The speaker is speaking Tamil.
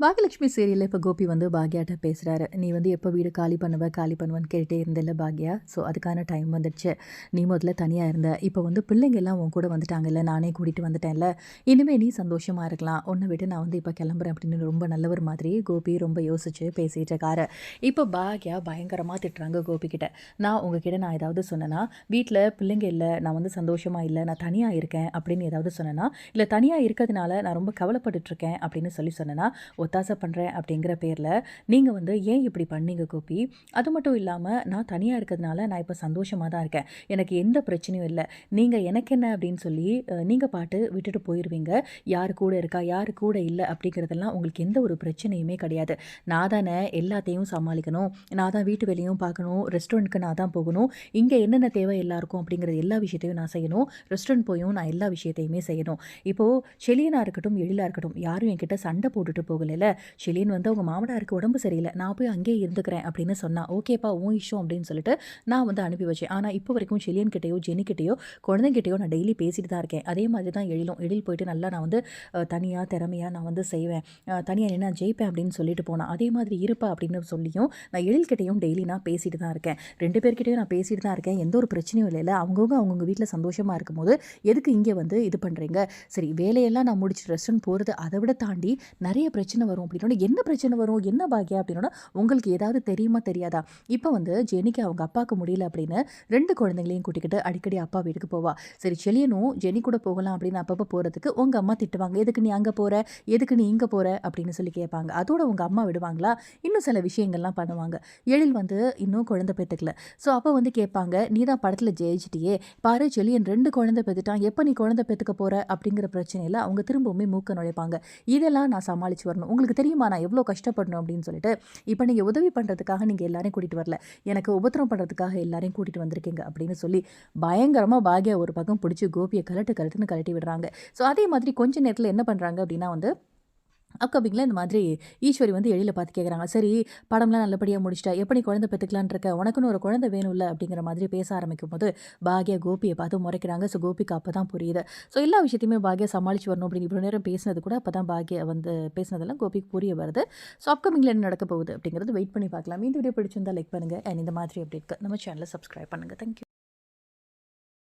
பாகியலட்சுமி சீரியலில் இப்போ கோபி வந்து பாக்யாட்ட பேசுகிறாரு நீ வந்து எப்போ வீடு காலி பண்ணுவ காலி பண்ணுவேன்னு கேட்டே இருந்தில்ல பாக்யா? ஸோ அதுக்கான டைம் வந்துடுச்சு. நீ முதல்ல தனியாக இருந்த. இப்போ வந்து பிள்ளைங்க எல்லாம் உன் கூட வந்துட்டாங்கல்ல நானே கூட்டிகிட்டு வந்துட்டேன்ல. இனிமேல் நீ சந்தோஷமாக இருக்கலாம். உன்னை விட்டு நான் வந்து இப்போ கிளம்புறேன் அப்படின்னு ரொம்ப நல்லவர் மாதிரி கோபி ரொம்ப யோசிச்சு பேசிகிட்டு இருக்காரு. இப்போ பாக்யா பயங்கரமாக திட்டுறாங்க கோபி கிட்ட. நான் உங்ககிட்ட நான் ஏதாவது சொன்னேன்னா வீட்டில் பிள்ளைங்க இல்லை நான் வந்து சந்தோஷமாக இல்லை நான் தனியாக இருக்கேன் அப்படின்னு ஏதாவது சொன்னேன்னா இல்லை தனியாக இருக்கிறதுனால நான் ரொம்ப கவலைப்பட்டுட்ருக்கேன் அப்படின்னு சொல்லி சொன்னேன்னா ஒத்தாசை பண்ணுறேன் அப்படிங்கிற பேரில் நீங்கள் வந்து ஏன் இப்படி பண்ணீங்க கோபி? அது மட்டும் இல்லாமல் நான் தனியாக இருக்கிறதுனால நான் இப்போ சந்தோஷமாக தான் இருக்கேன். எனக்கு எந்த பிரச்சனையும் இல்லை. நீங்கள் எனக்கு என்ன அப்படின்னு சொல்லி நீங்கள் பாட்டு விட்டுட்டு போயிடுவீங்க யார் கூட இருக்கா? யார் கூட இல்லை? அப்படிங்கிறதெல்லாம் உங்களுக்கு எந்த ஒரு பிரச்சனையுமே கிடையாது. நான் தானே எல்லாத்தையும் சமாளிக்கணும். நான் தான் வீட்டு வேலையும் பார்க்கணும். ரெஸ்டாரண்ட்டுக்கு நான் தான் போகணும். இங்கே என்னென்ன தேவை எல்லாருக்கும் அப்படிங்கிறது எல்லா விஷயத்தையும் நான் செய்யணும். ரெஸ்டாரண்ட் போயும் நான் எல்லா விஷயத்தையுமே செய்யணும். இப்போது செலியனாக இருக்கட்டும் எழிலாக இருக்கட்டும் யாரும் என்கிட்ட சண்டை போட்டுட்டு போகலை. ஷெலின் வந்து அவங்க மாமனாருக்கு உடம்பு சரியில்லை நான் போய் அங்கேயே இருந்துக்கிறேன் அப்படின்னு சொன்னால் ஓகேப்பா உன் இஷ்யூ அப்படின்னு சொல்லிட்டு நான் வந்து அனுப்பி வச்சேன். ஆனால் இப்போ வரைக்கும் ஷிலியன் கிட்டேயோ ஜெனிக்கிட்டேயோ குழந்தைங்கிட்டேயோ நான் டெய்லி பேசிட்டு தான் இருக்கேன். அதே மாதிரி தான் எழிலும். எழில் போயிட்டு நல்லா நான் வந்து தனியாக திறமையாக நான் வந்து செய்வேன். தனியாக என்ன ஜெயிப்பேன் அப்படின்னு சொல்லிட்டு போனேன் அதே மாதிரி இருப்பா அப்படின்னு சொல்லியும் நான் எழில்கிட்டையும் டெய்லி நான் பேசிட்டு தான் இருக்கேன். ரெண்டு பேர்கிட்டையும் நான் பேசிட்டு தான் இருக்கேன். எந்த ஒரு பிரச்சனையும் இல்லை அவங்கவுங்க அவங்கவுங்க வீட்டில் சந்தோஷமாக இருக்கும்போது எதுக்கு இங்கே வந்து இது பண்ணுறீங்க சரி வேலையெல்லாம் நான் முடிச்சு ரெஸ்டாரண்ட் போகிறது அதை விட தாண்டி நிறைய பிரச்சனை வரும் அப்படின்னா என்ன பிரச்சனை வரும்? என்ன பாக்கியா? அப்படின்னா உங்களுக்கு ஏதாவது தெரியுமா தெரியாதா? இப்போ வந்து ஜெனிக்கு அவங்க அப்பாவுக்கு முடியல அப்படின்னு ரெண்டு குழந்தைங்களையும் கூட்டிக்கிட்டு அடிக்கடி அப்பா வீட்டுக்கு போவா. சரி செலியனும் ஜெனி கூட போகலாம் அப்படின்னு அப்பப்போ போகிறதுக்கு உங்கள் அம்மா திட்டுவாங்க. எதுக்கு நீ அங்கே போகிற எதுக்கு நீ இங்கே போகிற அப்படின்னு சொல்லி கேட்பாங்க. அதோட உங்கள் அம்மா விடுவாங்களா? இன்னும் சில விஷயங்கள்லாம் பண்ணுவாங்க. எழில் வந்து இன்னும் குழந்தை பெற்றுக்கல. ஸோ அப்போ வந்து கேட்பாங்க நீ தான் படத்தில் ஜெயிச்சிட்டியே. பாரு செலியன் ரெண்டு குழந்தை பெற்றுட்டான். எப்போ நீ குழந்தை பெற்றுக்க போகிற அப்படிங்கிற பிரச்சனையில் அவங்க திரும்பவுமே மூக்க நுழைப்பாங்க. இதெல்லாம் நான் சமாளித்து வரணும். உங்களுக்கு தெரியுமா நான் எவ்வளோ கஷ்டப்படணும் அப்படின்னு சொல்லிட்டு? இப்போ நீங்கள் உதவி பண்ணுறதுக்காக நீங்கள் எல்லாரையும் கூட்டிகிட்டு வரல. எனக்கு உபத்திரம் பண்ணுறதுக்காக எல்லாரையும் கூட்டிகிட்டு வந்திருக்கீங்க அப்படின்னு சொல்லி பயங்கரமாக பாகியா ஒரு பக்கம் பிடிச்சி கோபியை கலட்டு கலட்டுன்னு கலட்டி விடுறாங்க. ஸோ அதே மாதிரி கொஞ்ச நேரத்தில் என்ன பண்ணுறாங்க அப்படின்னா வந்து அப்கமிங்கில் இந்த மாதிரி ஈஸ்வரி வந்து எழில பார்த்து கேட்குறாங்க சரி படம்லாம் நல்லபடியாக முடிச்சிட்டா எப்படி குழந்தை பெற்றுக்கலான் இருக்க? உனக்குன்னு ஒரு குழந்தை வேணும்ல அப்படிங்கிற மாதிரி பேச ஆரம்பிக்கும் போது பாகியா கோபியை பார்த்து முறைக்கிறாங்க. ஸோ கோபிக்கு அப்போ தான் புரியுது. ஸோ எல்லா விஷயத்தையுமே பாகியா சமாளித்து வரணும் அப்படின்னு இவ்வளோ நேரம் பேசினது கூட அப்போ தான் பாகியா வந்து பேசினதெல்லாம் கோபிக்கு புரிய வருது. ஸோ அப்கமிங்கில் என்ன நடக்க போகுது அப்படிங்கிறது வெயிட் பண்ணி பார்க்கலாம். இந்த வீடியோ பிடிச்சிருந்தால் லைக் பண்ணுங்கள் அண்ட் இந்த மாதிரி அப்படி இருக்குது நம்ம சேனலை சப்ஸ்கிரைப் பண்ணுங்கள் தேங்க்யூ